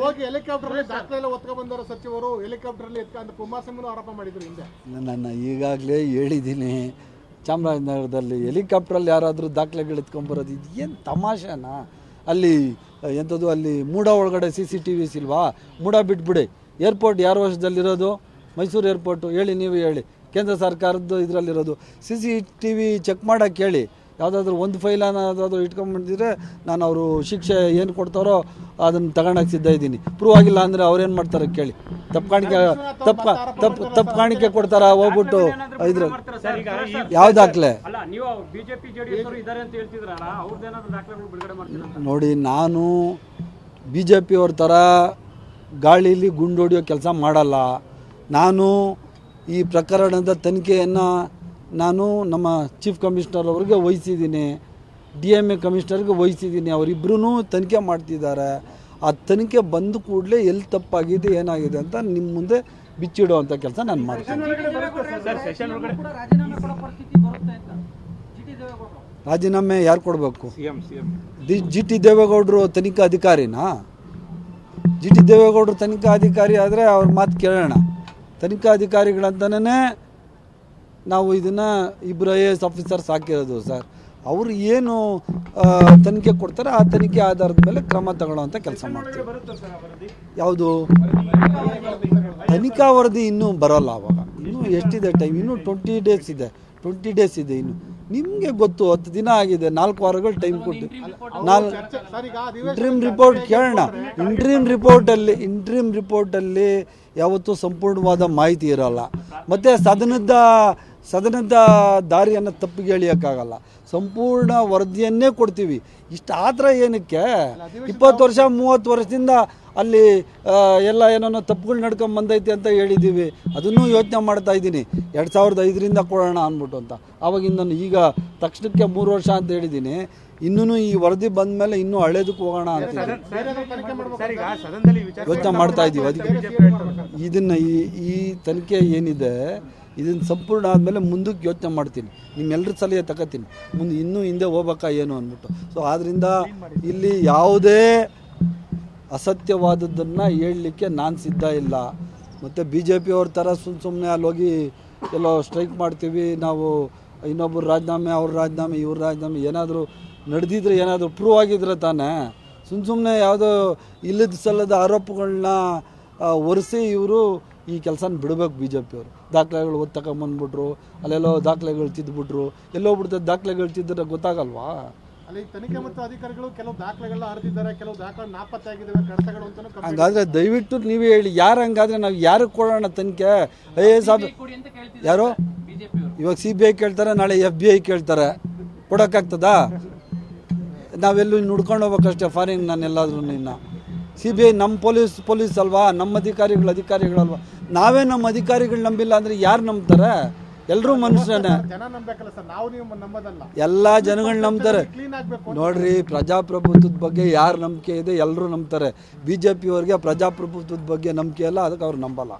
ಹೋಗಿ ಹೆಲಿಕಾಪ್ಟರ್ ದಾಖಲೆ ಎಲ್ಲ ಬಂದವರು ಸಚಿವರು ಹೆಲಿಕಾಪ್ಟರ್ ಅಲ್ಲಿ ಎತ್ಕೊಂಡು ಕುಮಾರಸ್ವಾಮಿನೂ ಆರೋಪ ಮಾಡಿದ್ರು ಹಿಂದೆ. ನಾನು ಈಗಾಗಲೇ ಹೇಳಿದ್ದೀನಿ ಚಾಮರಾಜನಗರದಲ್ಲಿ ಹೆಲಿಕಾಪ್ಟ್ರಲ್ಲಿ ಯಾರಾದರೂ ದಾಖಲೆಗಳು ಎತ್ಕೊಂಬರೋದು ಇದು ಏನು ತಮಾಷೆನಾ? ಅಲ್ಲಿ ಎಂಥದ್ದು ಅಲ್ಲಿ ಮೂಡ ಒಳಗಡೆ ಸಿ ಸಿ ಟಿ ವಿಸ್ ಇಲ್ವಾ? ಮೂಡ ಬಿಟ್ಬಿಡಿ. ಏರ್ಪೋರ್ಟ್ ಯಾರು ವರ್ಷದಲ್ಲಿರೋದು ಮೈಸೂರು ಏರ್ಪೋರ್ಟು ಹೇಳಿ ನೀವು ಹೇಳಿ. ಕೇಂದ್ರ ಸರ್ಕಾರದ್ದು ಇದರಲ್ಲಿರೋದು. C C T V check ಮಾಡೋಕ್ಕೆ ಹೇಳಿ. ಯಾವುದಾದ್ರೂ ಒಂದು ಫೈಲ್ ಅನ್ನೋದಾದ್ರು ಇಟ್ಕೊಂಡ್ಬಂದಿದ್ರೆ ನಾನು ಅವರು ಶಿಕ್ಷೆ ಏನು ಕೊಡ್ತಾರೋ ಅದನ್ನು ತಗೊಳಕ್ಕೆ ಸಿದ್ಧ ಇದ್ದೀನಿ. ಪ್ರೂವ್ ಆಗಿಲ್ಲ ಅಂದರೆ ಅವ್ರೇನು ಮಾಡ್ತಾರೆ ಕೇಳಿ. ತಪ್ಪು ಕಾಣಿಕೆ ತಪ್ಪು ತಪ್ಪು ತಪ್ಪು ಕಾಣಿಕೆ ಕೊಡ್ತಾರ ಹೋಗ್ಬಿಟ್ಟು ಇದ್ರ ದಾಖಲೆ ನೋಡಿ ನಾನು ಬಿ ಜೆ ಪಿಯವ್ರ ಥರ ಗಾಳೀಲಿ ಗುಂಡೊಡೆಯೋ ಕೆಲಸ ಮಾಡಲ್ಲ. ನಾನು ಈ ಪ್ರಕರಣದ ತನಿಖೆಯನ್ನು ನಾನು ನಮ್ಮ ಚೀಫ್ ಕಮಿಷನರ್ ಅವ್ರಿಗೆ ವಹಿಸಿದ್ದೀನಿ ಡಿ ಎಂ ಎ ಕಮಿಷನರ್ಗೆ ವಹಿಸಿದ್ದೀನಿ ಅವರಿಬ್ಬರೂ ತನಿಖೆ ಮಾಡ್ತಿದ್ದಾರೆ. ಆ ತನಿಖೆ ಬಂದ ಕೂಡಲೇ ಎಲ್ಲಿ ತಪ್ಪಾಗಿದೆ ಏನಾಗಿದೆ ಅಂತ ನಿಮ್ಮ ಮುಂದೆ ಬಿಚ್ಚಿಡುವಂಥ ಕೆಲಸ ನಾನು ಮಾಡ್ತೀನಿ. ರಾಜೀನಾಮೆ ಯಾರು ಕೊಡಬೇಕು? ಜಿ ಟಿ ದೇವೇಗೌಡರು ತನಿಖಾ ಅಧಿಕಾರಿನಾ? ಜಿ ಟಿ ದೇವೇಗೌಡರು ತನಿಖಾ ಅಧಿಕಾರಿ ಆದರೆ ಅವ್ರ ಮಾತು ಕೇಳೋಣ. ತನಿಖಾ ಅಧಿಕಾರಿಗಳಂತನೇ ನಾವು ಇದನ್ನು ಇಬ್ಬರು ಐ ಎ ಎಸ್ ಆಫೀಸರ್ಸ್ ಹಾಕಿರೋದು ಸರ್. ಅವರು ಏನು ತನಿಖೆ ಕೊಡ್ತಾರೆ ಆ ತನಿಖೆ ಆಧಾರದ ಮೇಲೆ ಕ್ರಮ ತಗೊಳ್ಳೋವಂಥ ಕೆಲಸ ಮಾಡ್ತೀವಿ. ಯಾವುದು? ತನಿಖಾ ವರದಿ ಇನ್ನೂ ಬರೋಲ್ಲ ಅವಾಗ. ಇನ್ನೂ ಎಷ್ಟಿದೆ ಟೈಮ್ ಇನ್ನೂ ಟ್ವೆಂಟಿ ಡೇಸ್ ಇದೆ. ಟ್ವೆಂಟಿ ಡೇಸ್ ಇದೆ ಇನ್ನು. ನಿಮಗೆ ಗೊತ್ತು, ಹತ್ತು ದಿನ ಆಗಿದೆ, ನಾಲ್ಕು ವಾರಗಳು ಟೈಮ್ ಕೊಟ್ಟು. ನಾಲ್ಕು ಇಂಟ್ರೀಮ್ ರಿಪೋರ್ಟ್ ಕೇಳೋಣ. ಇಂಟ್ರೀಮ್ ರಿಪೋರ್ಟಲ್ಲಿ ಇಂಟ್ರೀಮ್ ರಿಪೋರ್ಟಲ್ಲಿ ಯಾವತ್ತೂ ಸಂಪೂರ್ಣವಾದ ಮಾಹಿತಿ ಇರೋಲ್ಲ. ಮತ್ತು ಸದನದ ಸದನದ ದಾರಿಯನ್ನು ತಪ್ಪಿಗೆ ಎಳಿಯೋಕ್ಕಾಗಲ್ಲ. ಸಂಪೂರ್ಣ ವರದಿಯನ್ನೇ ಕೊಡ್ತೀವಿ. ಇಷ್ಟು ಆತರ ಏನಕ್ಕೆ? ಇಪ್ಪತ್ತು ವರ್ಷ ಮೂವತ್ತು ವರ್ಷದಿಂದ ಅಲ್ಲಿ ಎಲ್ಲ ಏನೋ ತಪ್ಪುಗಳು ನಡ್ಕೊಂಡು ಬಂದೈತಿ ಅಂತ ಹೇಳಿದ್ದೀವಿ. ಅದನ್ನೂ ಯೋಚನೆ ಮಾಡ್ತಾ ಇದ್ದೀನಿ. ಎರಡು ಸಾವಿರದ ಐದರಿಂದ ಕೊಡೋಣ ಅಂದ್ಬಿಟ್ಟು ಅಂತ. ಆವಾಗಿಂದ ಈಗ ತಕ್ಷಣಕ್ಕೆ ಮೂರು ವರ್ಷ ಅಂತ ಹೇಳಿದ್ದೀನಿ. ಇನ್ನೂ ಈ ವರದಿ ಬಂದ ಮೇಲೆ ಇನ್ನೂ ಹಳೇದಕ್ಕೆ ಹೋಗೋಣ ಅಂತ ಸರ್ ಈಗ ಸದನದಲ್ಲಿ ವಿಚಾರ ಯೋಚನೆ ಮಾಡ್ತಾ ಇದ್ದೀವಿ. ಅದಕ್ಕೆ ಇದನ್ನು ಈ ಈ ತನಿಖೆ ಏನಿದೆ? ಇದನ್ನ ಸಂಪೂರ್ಣ ಆದಮೇಲೆ ಮುಂದಕ್ಕೆ ಯೋಚನೆ ಮಾಡ್ತೀನಿ. ನಿಮ್ಮೆಲ್ಲರ ಸಲಹೆ ತಗೋತೀನಿ. ಮುಂದೆ ಇನ್ನೂ ಹಿಂದೆ ಹೋಗ್ಬೇಕಾ ಏನು ಅಂದ್ಬಿಟ್ಟು. ಸೊ ಆದ್ದರಿಂದ ಇಲ್ಲಿ ಯಾವುದೇ ಅಸತ್ಯವಾದದ್ದನ್ನು ಹೇಳಲಿಕ್ಕೆ ನಾನು ಸಿದ್ಧ ಇಲ್ಲ. ಮತ್ತು ಬಿ ಜೆ ಪಿಯವ್ರ ಥರ ಸುಮ್ಮ ಸುಮ್ಮನೆ ಅಲ್ಲಿ ಹೋಗಿ ಎಲ್ಲೋ ಸ್ಟ್ರೈಕ್ ಮಾಡ್ತೀವಿ, ನಾವು ಇನ್ನೊಬ್ಬರು ರಾಜೀನಾಮೆ, ಅವ್ರ ರಾಜೀನಾಮೆ, ಇವ್ರ ರಾಜೀನಾಮೆ ಏನಾದರೂ ನಡೆದಿದ್ರೆ ಏನಾದರೂ ಪ್ರೂವ್ ಆಗಿದ್ರೆ ತಾನೇ ಸುಮ್ಮ ಸುಮ್ಮನೆ ಯಾವುದೋ ಇಲ್ಲದ ಸಲ್ಲದ ಆರೋಪಗಳನ್ನ ಒರೆಸಿ ಇವರು ಈ ಕೆಲಸನ ಬಿಡಬೇಕು ಬಿ ಜೆ ಪಿಯವರು ದಾಖಲೆಗಳು ಓದ್ ತಗೊಂಬಂದ್ಬಿಟ್ರು ಅಲ್ಲೆಲ್ಲೋ ದಾಖಲೆಗಳು ತಿದ್ದುಬಿಟ್ರು ಎಲ್ಲೋ ಬಿಡ್ತದೆ ದಾಖಲೆಗಳು ತಿದ್ದರೆ ಗೊತ್ತಾಗಲ್ವಾ? ಅಲ್ಲಿ ತನಿಖೆ ಮತ್ತು ಅಧಿಕಾರಿಗಳು ಕೆಲವು ದಾಖಲೆಗಳ ಹರಿದಿದ್ದಾರೆ ಕೆಲವು ದಾಖಲೆ ನಾಪತ್ತೆ ಆಗಿದ್ದಾವೆ ಕಡತಗಳು ಅಂತ ಹಂಗಾದ್ರೆ ದಯವಿಟ್ಟು ನೀವೇ ಹೇಳಿ ಯಾರು ಹಂಗಾದ್ರೆ ನಾವು ಯಾರಿಗೆ ಕೊಡೋಣ ತನಿಖೆ? ಐ ಎಸ್ ಯಾರು? ಇವಾಗ ಸಿ ಬಿ ಐ ಕೇಳ್ತಾರೆ ನಾಳೆ ಎಫ್ ಬಿ ಐ ಕೇಳ್ತಾರೆ. ಕೊಡೋಕ್ಕಾಗ್ತದಾ? ನಾವೆಲ್ಲೂ ನುಡ್ಕೊಂಡು ಹೋಗ್ಬೇಕಷ್ಟೇ ಫಾರಿನ್ ನಾನೆಲ್ಲಾದ್ರೂ ನಿನ್ನ ಸಿ ಬಿ ಐ ನಮ್ಮ ಪೊಲೀಸ್ ಪೊಲೀಸ್ ಅಲ್ವಾ? ನಮ್ಮ ಅಧಿಕಾರಿಗಳು ಅಧಿಕಾರಿಗಳಲ್ವಾ? ನಾವೇ ನಮ್ಮ ಅಧಿಕಾರಿಗಳು ನಂಬಿಲ್ಲ ಅಂದ್ರೆ ಯಾರು ನಂಬ್ತಾರೆ? ಎಲ್ಲರೂ ಮನುಷ್ಯನೇ. ಎಲ್ಲ ಜನಗಳು ನಂಬ್ತಾರೆ. ನೋಡ್ರಿ, ಪ್ರಜಾಪ್ರಭುತ್ವದ ಬಗ್ಗೆ ಯಾರು ನಂಬಿಕೆ ಇದೆ? ಎಲ್ಲರೂ ನಂಬ್ತಾರೆ. ಬಿ ಜೆ ಪ್ರಜಾಪ್ರಭುತ್ವದ ಬಗ್ಗೆ ನಂಬಿಕೆ ಇಲ್ಲ ಅದಕ್ಕೆ ಅವ್ರು ನಂಬಲ್ಲ.